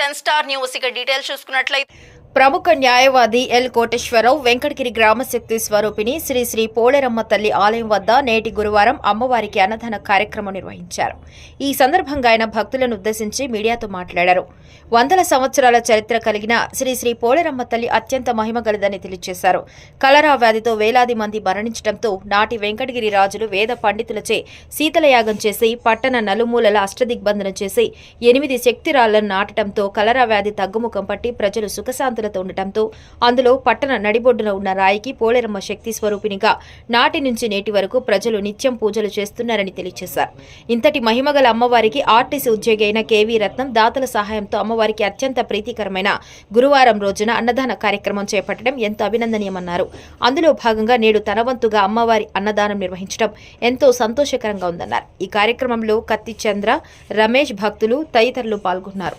Ten star news. ఇక details చూసుకున్నట్లయితే ప్రముఖ న్యాయవాది ఎల్ కోటేశ్వరరావు వెంకటగిరి గ్రామశక్తి స్వరూపిణి శ్రీ శ్రీ పోలేరమ్మ తల్లి ఆలయం వద్ద నేటి గురువారం అమ్మవారికి అన్నదాన కార్యక్రమం నిర్వహించారు. ఈ సందర్భంగా ఆయన భక్తులను ఉద్దేశించి మీడియాతో మాట్లాడారు. వందల సంవత్సరాల చరిత్ర కలిగిన శ్రీ శ్రీ పోలేరమ్మ తల్లి అత్యంత మహిమగలదని తెలియజేశారు. కలరా వ్యాధితో వేలాది మంది మరణించడంతో నాటి వెంకటగిరి రాజులు వేద పండితులచే శీతలయాగం చేసి పట్టణ నలుమూలల అష్టదిగ్బంధనం చేసి ఎనిమిది శక్తిరాళ్ళను నాటడంతో కలరా వ్యాధి తగ్గుముఖం పట్టి ప్రజలు సుఖశాంతి సుఖశాంతులతో ఉండటంతో అందులో పట్టణ నడిబొడ్డున ఉన్న రాయికి పోలేరమ్మ శక్తి స్వరూపినిగా నాటి నుంచి నేటి వరకు ప్రజలు నిత్యం పూజలు చేస్తున్నారని తెలియజేశారు. ఇంతటి మహిమగల అమ్మవారికి ఆర్టీసీ ఉద్యోగి అయిన కేవీ రత్నం దాతల సహాయంతో అమ్మవారికి అత్యంత ప్రీతికరమైన గురువారం రోజున అన్నదాన కార్యక్రమం చేపట్టడం ఎంతో అభినందనీయమన్నారు. అందులో భాగంగా నేడు తనవంతుగా అమ్మవారి అన్నదానం నిర్వహించడం ఎంతో సంతోషకరంగా ఉందన్నారు. ఈ కార్యక్రమంలో కత్తి చంద్ర రమేష్ భక్తులు తదితరులు పాల్గొన్నారు.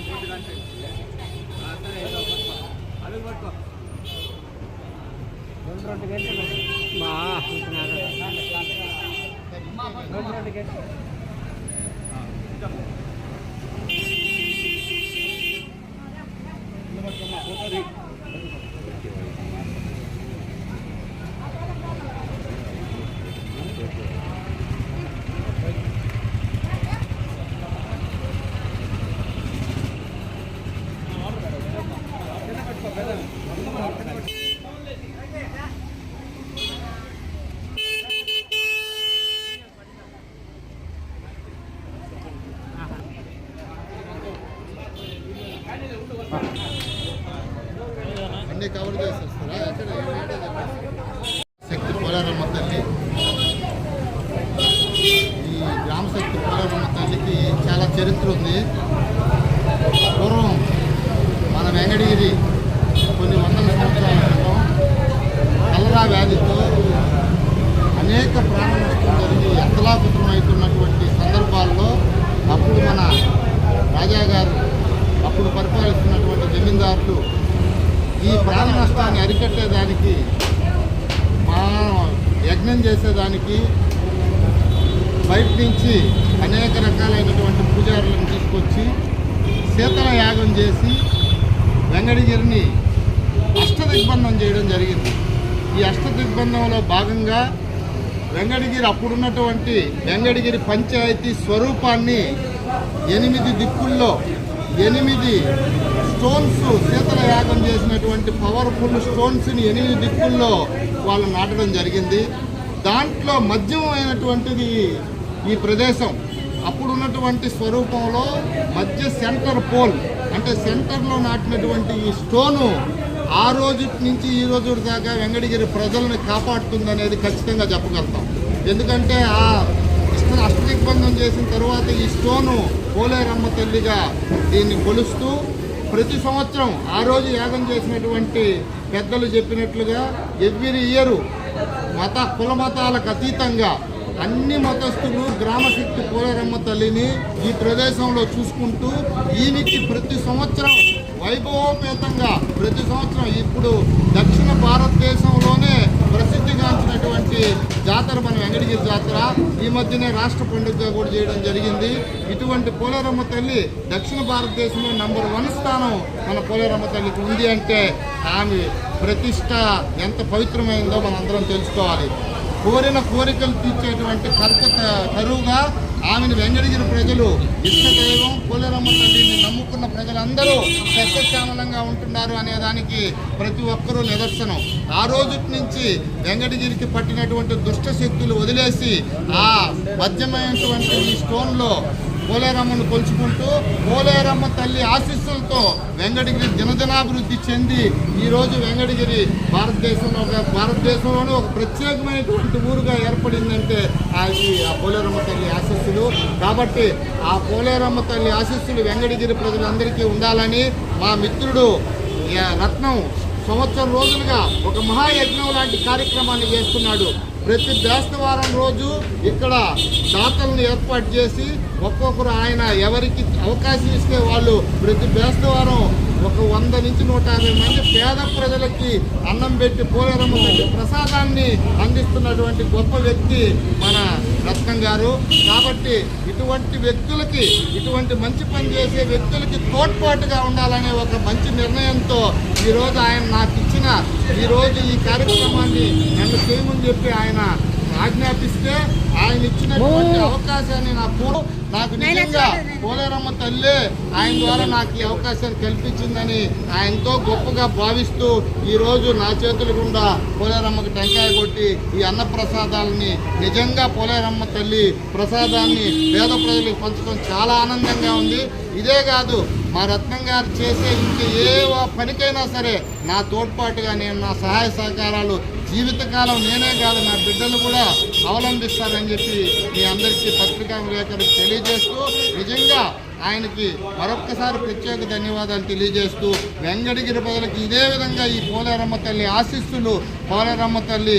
ఆశపడి ఇక్కడికి మహా తల్లి అమ్మవారు తల్లి మహా తల్లి అమ్మవారు అన్ని పోలారమ్మ తల్లి ఈ గ్రామ శక్తి పోలారమ్మ తల్లికి చాలా చరిత్ర ఉంది. పూర్వం మన వెంగడగిరి కొన్ని వందల సంవత్సరాల క్రితం కలరా వ్యాధితో అనేక ప్రాణ నష్టం జరిగి ఎంతలాకుతం అవుతున్నటువంటి సందర్భాల్లో అప్పుడు మన రాజా గారు అప్పుడు పరిపాలిస్తున్నటువంటి జమీందారులు ఈ ప్రాణ నష్టాన్ని అరికట్టేదానికి యజ్ఞం చేసేదానికి బయట నుంచి అనేక రకాలైనటువంటి పూజారులను తీసుకొచ్చి శీతల యాగం చేసి వెంకటగిరిని అష్టదిగ్బంధం చేయడం జరిగింది. ఈ అష్టదిగ్బంధంలో భాగంగా వెంకటగిరి అప్పుడున్నటువంటి వెంగడగిరి పంచాయతీ స్వరూపాన్ని ఎనిమిది దిక్కుల్లో ఎనిమిది స్టోన్స్ శీతల యాగం చేసినటువంటి పవర్ఫుల్ స్టోన్స్ని ఎనిమిది దిక్కుల్లో వాళ్ళు నాటడం జరిగింది. దాంట్లో మధ్యమైనటువంటిది ఈ ప్రదేశం. అప్పుడున్నటువంటి స్వరూపంలో మధ్య సెంటర్ పోల్ అంటే సెంటర్లో నాటినటువంటి ఈ స్టోను ఆ రోజు నుంచి ఈ రోజు దాకా వెంగడగిరి ప్రజలను కాపాడుతుందనేది ఖచ్చితంగా చెప్పగలుగుతాం. ఎందుకంటే ఆ ఇష్ట అష్టదిగ్బంధం చేసిన తర్వాత ఈ స్టోను పోలేరమ్మ తల్లిగా దీన్ని కొలుస్తూ ప్రతి సంవత్సరం ఆ రోజు యాగం చేసినటువంటి పెద్దలు చెప్పినట్లుగా ఎవ్రీ ఇయరు మత కుల మతాలకు అతీతంగా అన్ని మతస్థులు గ్రామశక్తి పోలేరమ్మ తల్లిని ఈ ప్రదేశంలో చూసుకుంటూ ఈయనకి ప్రతి సంవత్సరం వైభవోపేతంగా ప్రతి సంవత్సరం ఇప్పుడు దక్షిణ భారతదేశంలోనే ప్రసిద్ధిగాంచినటువంటి జాతర మన వెంకటగిరి జాతర. ఈ మధ్యనే రాష్ట్ర పండుగగా కూడా చేయడం జరిగింది. ఇటువంటి పోలేరమ్మ తల్లి దక్షిణ భారతదేశంలో నంబర్ వన్ స్థానం మన పోలేరమ్మ తల్లికి ఉంది అంటే ఆమె ప్రతిష్ట ఎంత పవిత్రమైందో మనందరం తెలుసుకోవాలి. కోరిన కోరికలు తీర్చేటువంటి కర్క కరువుగా ఆమెను వెంకటగిరి ప్రజలు ఇష్ట దైవం పోలేరమ్మ తల్లిని నమ్ముకున్న ప్రజలందరూ సస్యశ్యామలంగా ఉంటున్నారు అనే దానికి ప్రతి ఒక్కరూ నిదర్శనం. ఆ రోజు నుంచి వెంకటగిరికి పట్టినటువంటి దుష్ట శక్తులు వదిలేసి ఆ మధ్యమైనటువంటి ఈ స్టోన్లో పోలేరమ్మను కొలుచుకుంటూ పోలేరమ్మ తల్లి ఆశీస్సులతో వెంకటగిరి దినదినాభివృద్ధి చెంది ఈరోజు వెంకటగిరి భారతదేశంలో ఒక భారతదేశంలోనే ఒక ప్రత్యేకమైనటువంటి ఊరుగా ఏర్పడిందంటే అది ఆ పోలేరమ్మ తల్లి ఆశీస్సులు. కాబట్టి ఆ పోలేరమ్మ తల్లి ఆశీస్సులు వెంకటగిరి ప్రజలందరికీ ఉండాలని మా మిత్రుడు యా రత్నం సంవత్సరం రోజులుగా ఒక మహాయజ్ఞం లాంటి కార్యక్రమాన్ని చేస్తున్నాడు. ప్రతి బేస్తవారం రోజు ఇక్కడ దాతలను ఏర్పాటు చేసి ఒక్కొక్కరు ఆయన ఎవరికి అవకాశం ఇస్తే వాళ్ళు ప్రతి బేస్తవారం ఒక వంద నుంచి నూట యాభై మంది పేద ప్రజలకి అన్నం పెట్టి పోలేరమ్మ తల్లి ప్రసాదాన్ని అందిస్తున్నటువంటి గొప్ప వ్యక్తి మన రత్నం గారు. కాబట్టి ఇటువంటి వ్యక్తులకి ఇటువంటి మంచి పని చేసే వ్యక్తులకి తోడ్పాటుగా ఉండాలనే ఒక మంచి నిర్ణయంతో ఈరోజు ఆయన నాకు ఇచ్చిన ఈరోజు ఈ కార్యక్రమాన్ని నన్ను చేయమని చెప్పి ఆయన ఆజ్ఞాపిస్తే ఆయన ఇచ్చినటువంటి అవకాశాన్ని నాకు నాకు నిజంగా పోలేరమ్మ తల్లి ఆయన ద్వారా నాకు ఈ అవకాశాన్ని కల్పించిందని ఆయనతో గొప్పగా భావిస్తూ ఈ రోజు నా చేతుల గుండా పోలేరమ్మకి టెంకాయ కొట్టి ఈ అన్న ప్రసాదాలని నిజంగా పోలేరమ్మ తల్లి ప్రసాదాన్ని పేద ప్రజలకు పంచడం చాలా ఆనందంగా ఉంది. ఇదే కాదు మా రత్నం గారు చేసే ఇంక ఏ పనికైనా సరే నా తోడ్పాటుగా నేను నా సహాయ సహకారాలు జీవితకాలం నేనే కాదు నా బిడ్డలు కూడా అవలంబిస్తారని చెప్పి మీ అందరికీ పత్రికా విలేకరులకు తెలియజేస్తూ నిజంగా ఆయనకి మరొక్కసారి ప్రత్యేక ధన్యవాదాలు తెలియజేస్తూ వెంకటగిరి ప్రజలకు ఇదే విధంగా ఈ పోలేరమ్మ తల్లి ఆశీస్సులు పోలేరమ్మ తల్లి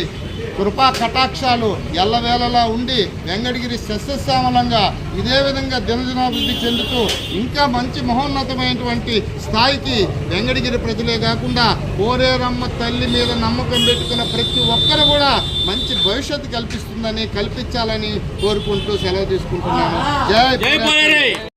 కృపా కటాక్షాలు ఎల్లవేళలా ఉండి వెంకటగిరి సస్యశ్యామలంగా ఇదే విధంగా దినదినాభివృద్ధి చెందుతూ ఇంకా మంచి మహోన్నతమైనటువంటి స్థాయికి వెంకటగిరి ప్రజలే కాకుండా కోరేరమ్మ తల్లి మీద నమ్మకం పెట్టుకున్న ప్రతి ఒక్కరు కూడా మంచి భవిష్యత్తు కల్పిస్తుందని కల్పించాలని కోరుకుంటూ సెలవు తీసుకుంటున్నాను జై.